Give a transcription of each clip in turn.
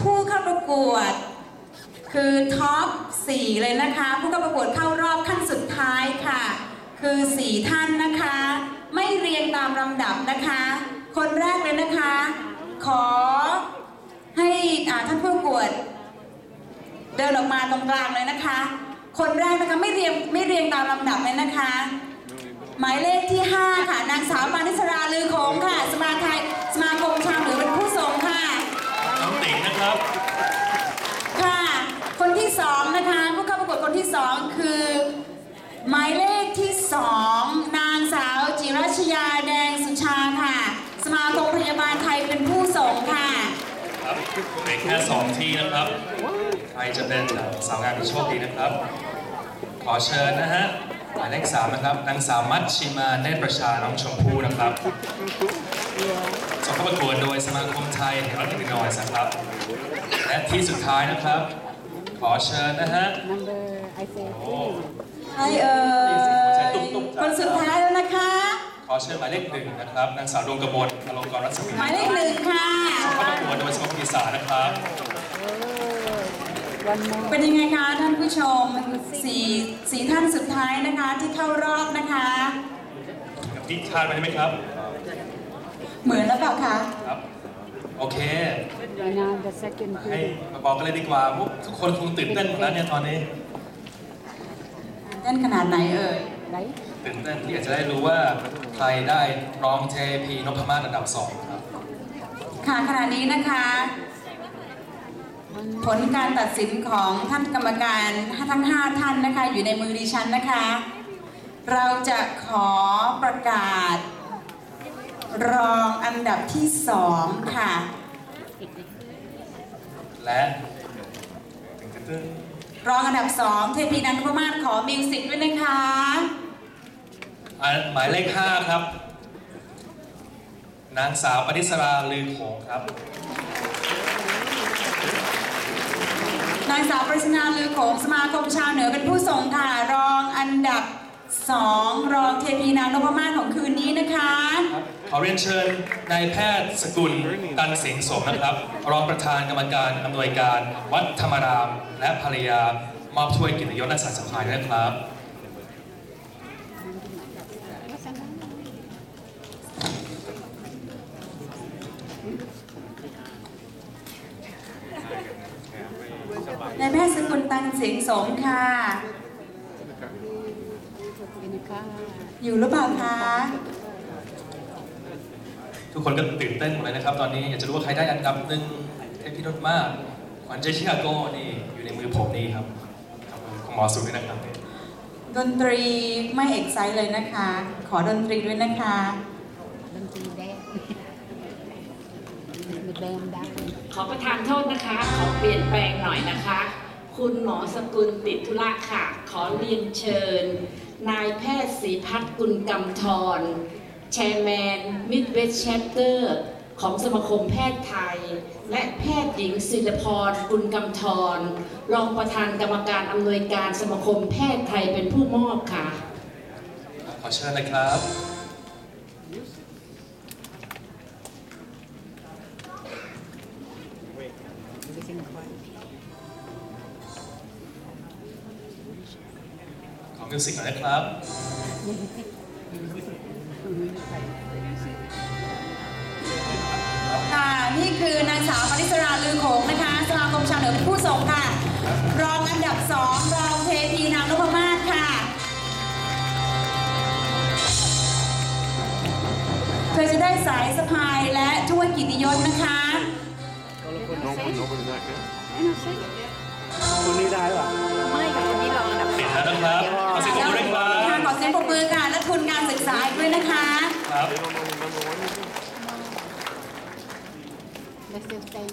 ผู้เข้าประกวดคือท็อป4เลยนะคะ ผู้เข้าประกวดเข้ารอบขั้นสุดท้ายค่ะ คือ 4 ท่านนะคะ ไม่เรียงตามลำดับนะคะ คนแรกเลยนะคะ ขอให้ท่านผู้ประกวด เดินออกมาตรงกลางเลยนะคะ คนแรกนะคะไม่เรียงไม่เรียงตามลำดับเลยนะคะ หมายเลขที่ 5 ค่ะ นางสาวปานิสราลือโขงค่ะ สมาไทยสมาคมชาวเหนือเป็นผู้ทรงค่ะ น้องติ๋งนะครับ ค่ะ คนที่สองนะคะ ผู้เข้าประกวดคน ที่สองคือ หมายเลขที่สองนางสาวจิรัชยาแดงสุชาค่ะ สมาคมพยาบาลไทยเป็นผู้ส่งค่ะครับเหลือแค่สองที่นะครับ ใครจะเป็นสาวงามที่โชคดีนะครับ ขอเชิญนะฮะหมายเลขสามนะครับนางสาวมัชชิมาเนตรประชาน้องชมพู่นะครับส่งเข้าประกวดโดยสมาคมไทยแห่งรัฐอิลลินอยส์นะครับ และที่สุดท้ายนะครับ ขอเชิญนะฮะ I say โอ้ใครเอ่ยตุ๊บๆจ้ะคนสุดท้ายแล้วนะคะ ขอเชิญหมายเลขหนึ่งนะครับ นางสาวดวงกมลอลงกรณ์รัศมีหมายเลขหนึ่งค่ะส่งเข้าประกวดโดยสมาคมอีสานนะครับ one more. เป็นยังไงคะท่านผู้ชมสี่สี่ท่านสุดท้ายนะคะที่เข้ารอบนะคะกับที่คาดไว้ใช่ไหมครับ เหมือนแล้วเปล่าคะ ครับ โอเค And now the second ให้ group. มาบอกกันเลยดีกว่าพวกทุกคนคงตื่นเต้นหมดแล้วเนี่ยตอนนี้เต้นขนาดไหนเอ่ย Right? ตื่นเต้นที่อยากจะได้รู้ว่าใครได้รองเทพีนพมาศอันดับสองครับ ค่ะขณะนี้นะคะ One ผลการตัดสินของท่านกรรมการทั้ง 5 ท่านนะคะ อยู่ในมือดิฉันนะคะ เราจะขอประกาศ รองอันดับที่2ค่ะ และตึงตึ้ง รองอันดับ2เทพีนันทพมาศขอมิวสิกด้วยนะคะ อะหมายเลขห้าครับ นางสาวปณิสราลือโขงครับ นางสาวปริศนาลือโขงสมาคมชาวเหนือเป็นผู้ส่งค่ะรองอันดับ 2 รองเทพีนางนพมาศของคืนนี้นะคะ ขอเรียนเชิญนายแพทย์สกุลตันสิงห์สมนะครับ รองประธานกรรมการอำนวยการวัดธรรมราม และภรรยามอบถ้วยเกียรติยศนักสัตว์สภายด้วยนะครับนายแพทย์สกุลตันเสียงสมค่ะ in the car. อยู่หรือเปล่าคะ ทุกคนก็ตื่นเต้นหมดเลยนะครับ ตอนนี้อยากจะรู้ว่าใครได้อันดับหนึ่งเทพีรถมากขวัญใจชิคาโก้นี่อยู่ในมือผมนี่ครับขอบคุณคุณหมอสุดด้วยนะครับดนตรีไม่เอกไซต์เลยนะคะ ขอดนตรีด้วยนะคะดนตรีแดงมีแบนดังขอประทานโทษนะคะ ขอเปลี่ยนแปลงหน่อยนะคะ คุณหมอสกุลติดธุระค่ะ ขอเรียนเชิญ นายแพทย์ศรีพัฒน์กุลกำธรแชร์แมนมิดเวสแชปเตอร์ของสมาคมแพทย์ไทย และแพทย์หญิงศิลพรกุลกำธรรองประธานกรรมการอำนวยการสมาคมแพทย์ไทยเป็นผู้มอบค่ะ ขอเชิญเลยครับ มิวสิกหน่อยนะครับค่ะ นี่คือนางสาวปริศราลือโขงนะคะ สมาคมชาวเหนือผู้ส่งค่ะ รองอันดับ2รองเทพีนางนพมาศค่ะ เธอจะได้สายสะพายและถ้วยกิติยศนะคะ I don't say. คนนี้ได้ป่ะไม่กับคนนี้รองอันดับติดแล้วนะครับขอเสียงปรบมือด้วยครัค่ะบขอเสียงปรบมือค่ะและทุนการศึกษาอีกด้วยนะคะ ครับ Let's just say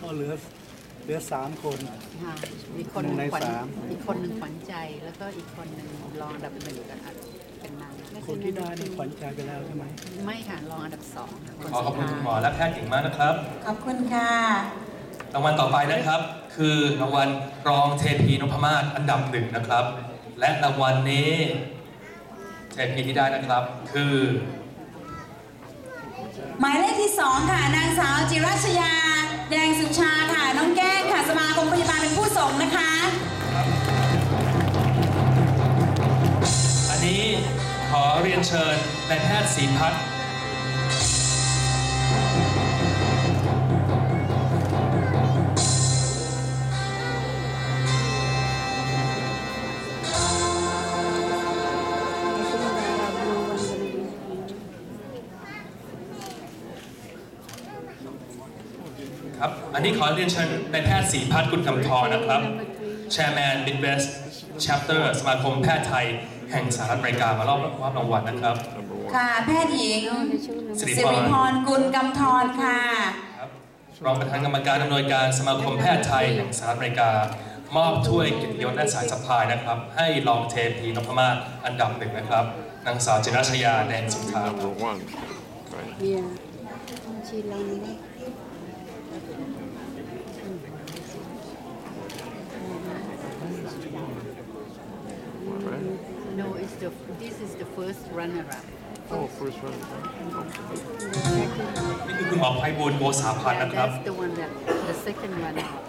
ก็เหลือเหลือสามคน ค่ะมีคนหนึ่งในขวัญสาม อีกคนหนึ่งขวัญใจ แล้วก็อีกคนหนึ่งรองอันดับหนึ่งกันอะ เป็นนางคนที่ได้นี่ขวัญใจไปแล้วใช่ไหมไม่ค่ะรองอันดับสองค่ะคนขอขอบคุณสุดคุณท้ายหมอและแพทย์หญิงมากนะครับ ขอบคุณค่ะรางวัลต่อไปนะครับ คือรางวัลรองเทพีนพมาศอันดับหนึ่งนะครับ และรางวัลนี้เทพีที่ได้นะครับ คือหมายเลขที่2ค่ะนางสาวจิรัชยา แดงสุชาค่ะน้องแก้งค่ะสมาคมพยาบาลเป็นผู้ส่งนะคะายแพทย์ศรีพัฒน์ครับ อันนี้ขอเรียนเชิญนายแพทย์ศรีพัฒน์กุลคำทรนะครับ Chairman Midwest Chapter สมาคมแพทย์ไทย แห่งสหรัฐอเมริกามารอบมอบรางวัลนะครับ ค่ะ แพทย์หญิงสิริสิพริรพรกุลกำธรค่ะ ครับรองประธานกรรมการอำนวยการสมาคมแพทย์ไทยแห่งสหรัฐอเมริกา มอบถ้วยเกียรติยศและสายสะพายนะครับ ให้รองเทพีนพมาศอันดับหนึ่งนะครับนางสาวจิรัชยาแดงสุนทร Number one. Right. Yeah. She learned it. Right? No, it's the, this is the first runner-up. Oh, first one. นี่คือคุณหมอไพบูลย์โกษาพันธ์ Yeah, นะครับ that's the one that, the second runner-up.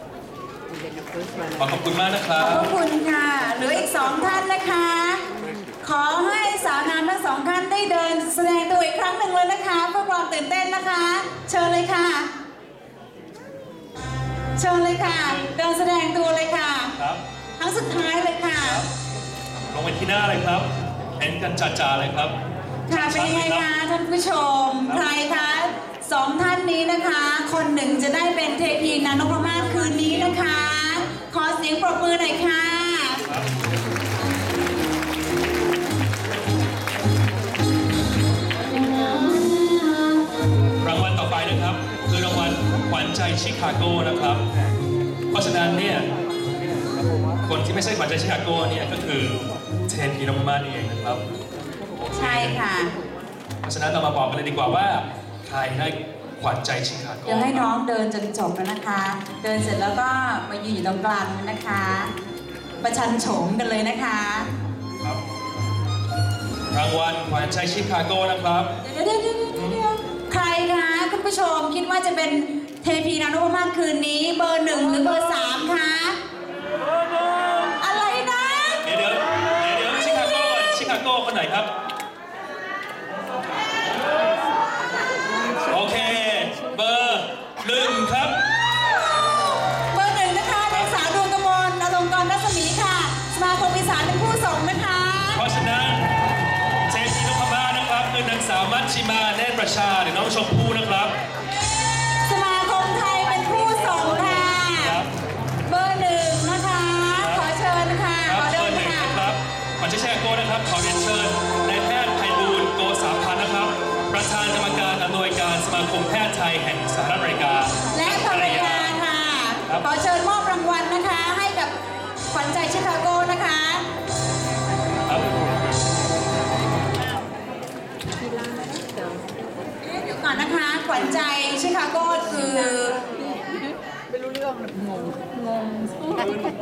And then the first ขอ runner-up. ขอบคุณมากนะครัขบอบพระคุณค่ะเหลืออีกสองท่านนะคะ ขอให้สาวงามทั้งสองท่านได้เดิน แสดงตัวอีกครั้งหนึ่งเลยนะคะเพื่อความตื่นเต้นนะคะ เชิญเลยค่ะ เชิญเลยค่ะ เดินแสดงตัวเลยค่ะ ครับ ครั้งสุดท้ายเลยค่ะลง ไปที่หน้าเลยครับเห็นกันจ่าๆเลยครับค่ะเป็นยังไงคะท่านผู้ชมใครคะสองท่านนี้นะคะ คนหนึ่งจะได้เป็นเทพีนานพมาศคืนนี้นะคะ ขอเสียงปรบมือหน่อยค่ะรางวัลต่อไปนะครับ คือรางวัลขวัญใจชิคาโกนะครับ เพราะฉะนั้นเนี่ยคนที่ไม่ใช่ขวัญใจชิคาโกเนี่ยก็คือ เทพีนพมาศนี่เองนะครับโอเคใช่ค่ะ เพราะฉะนั้นเรามาบอกกันเลยดีกว่าว่า ใครได้ขวัญใจชิคาโกเดี๋ยวให้น้องเดินจนจบแล้วนะคะ เดินเสร็จแล้วก็มายืนอยู่ตรงกลางนะคะ ประชันโฉมกันเลยนะคะครับรางวัลขวัญใจชิคาโกนะครับเดี๋ยวเดี๋ยวเดี๋ยวเดี๋ยวเดี๋ยวใครคะคุณผู้ชมคิดว่าจะเป็นเทพีนานพมาศคืนนี้ เบอร์หนึ่งหรือเบอร์สามคะ ไหนครับ โอเค เบอร์หนึ่งครับ เบอร์หนึ่งนะคะนางสาวดวงกมลอลงกรณ์รัศมีค่ะ สมาคมอีสานเป็นผู้ส่งนะคะ เพราะฉะนั้นเทพีนพมาศนะครับคือนางสาวมัชชิมาเนตรประชาหรือน้องชมพู่นะครับ งงง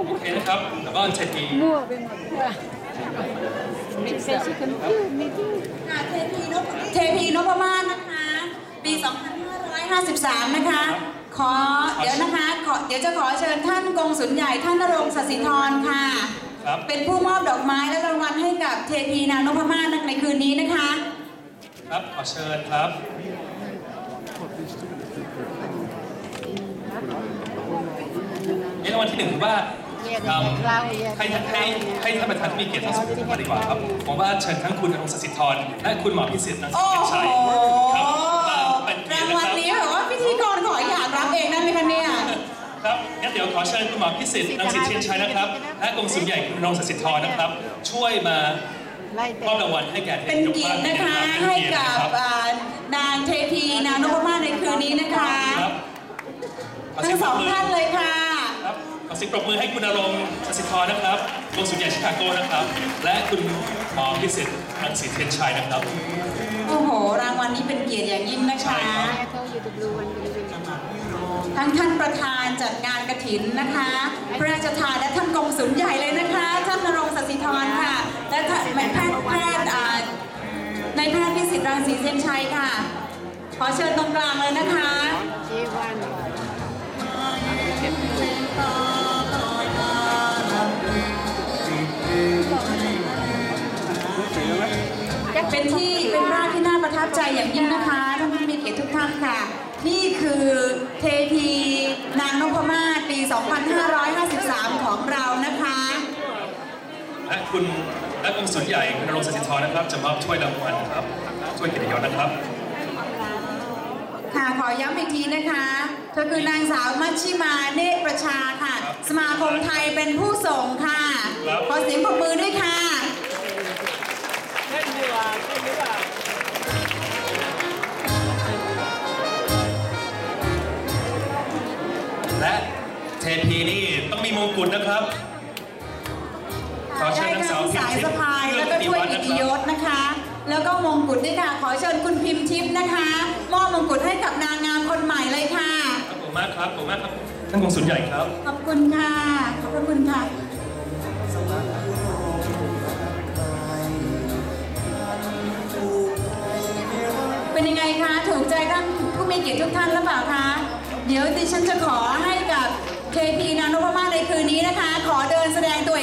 โอเคนะครับแล้วก็เทพีมั่วไปหมดมิกซ์ she confused me too ค่เทพีนพเทพีนพมาศนะคะ ปี 2553 นะคะ ขอเดี๋ยวนะคะขอเดี๋ยวจะขอเชิญท่านกงสุลใหญ่ท่านนรงค์สศิธรค่ะ เป็นผู้มอบดอกไม้และรางวัลให้กับเทพีนางนพมาศในคืนนี้นะคะ ครับขอเชิญครับ เอ๊ะ รางวัลที่หนึ่งผมว่าเอิ่มให้ให้ให้ท่านประธานที่มีเกียรติทั้งสองท่านมาดีกว่าครับผมว่าเชิญทั้งคุณนรงค์สศิธรและคุณหมอพิสิทธิ์นันทโอ้เกียรติโหชัยครับมาเป็นเกียรารงตินะวัคลรับนี้แบบว่าพิธีกรขออยากรับเองได้ไหมคะเนี่ยครับงั้นเดี๋ยวขอเชิญคุณหมอพิสิทธิ์นันสิทธิ์เทียนชัยนะครับ และกรมสุลใหญ่คุณนรงค์สศิธรนะครับ ช่วยมาไล่แต่มอบรางวัลให้แก่เป็นเกียรตินะคะเป็นให้เกียรติกันะบครับอ่านางเทพีนางนพมาศในคืนนี้นะคะครับขอเสีทั้ยงงปสรอบงมือท่าน สียงปรบมือให้คุณนรงค์สศิธรนะครับกรมสุลใหญ่ชิคาโกนะครับ และคุณหมอพิสิทธิ์รังสีเทียนชัยนะครับ โอ้โห รางวัลนี้เป็นเกียรติอย่างยิ่งนะคะใช่ครับ I told you the blue one will be ทั้งท่านประธานจัดงานกระถินนะคะ พระราชทานและท่านกองสุลใหญ่เลยนะคะ ท่านนรงค์สศิธรค่ะ และท่านแพทย์แพทย์อ่าในายแพทย์พิสิทธิ์รังสีเทียนชัยค่ะ ขอเชิญตรงกลางเลยนะคะ เป็นที่เป็นภาพที่น่าประทับใจอย่างยิ่งนะคะท่านผู้มีเกียรติทุกท่านค่ะ นี่คือเทพีนางนพมาศปี 2553 ของเรานะคะ และคุณและกงสุลใหญ่คุณนรงค์สถิตธรนะครับ จะมอบถ้วยรางวัลครับถ้วยเกียรติยศนะครับ ค่ะขอย้ำอีกทีนะคะเธอคือนางสาวมัชชิมาเนตรประชาค่ะครับสมาคมไทยเป็นผู้ส่งค่ะครับขอเสียง นะคะ มอบมงกุฎให้กับนางงามคนใหม่เลยค่ะขอบคุณมากครับขอบคุณมากครับท่านกงสุลใหญ่ครับขอบคุณค่ะ ขอบพระคุณค่ะ เป็นยังไงคะ ถูกใจท่านผู้มีเกียรติทุกท่านหรือเปล่าคะ เดี๋ยวดิฉันจะขอให้กับ KP นางนพมาศในคืนนี้นะคะ ขอเดินแสดงตัวอีกครั้ง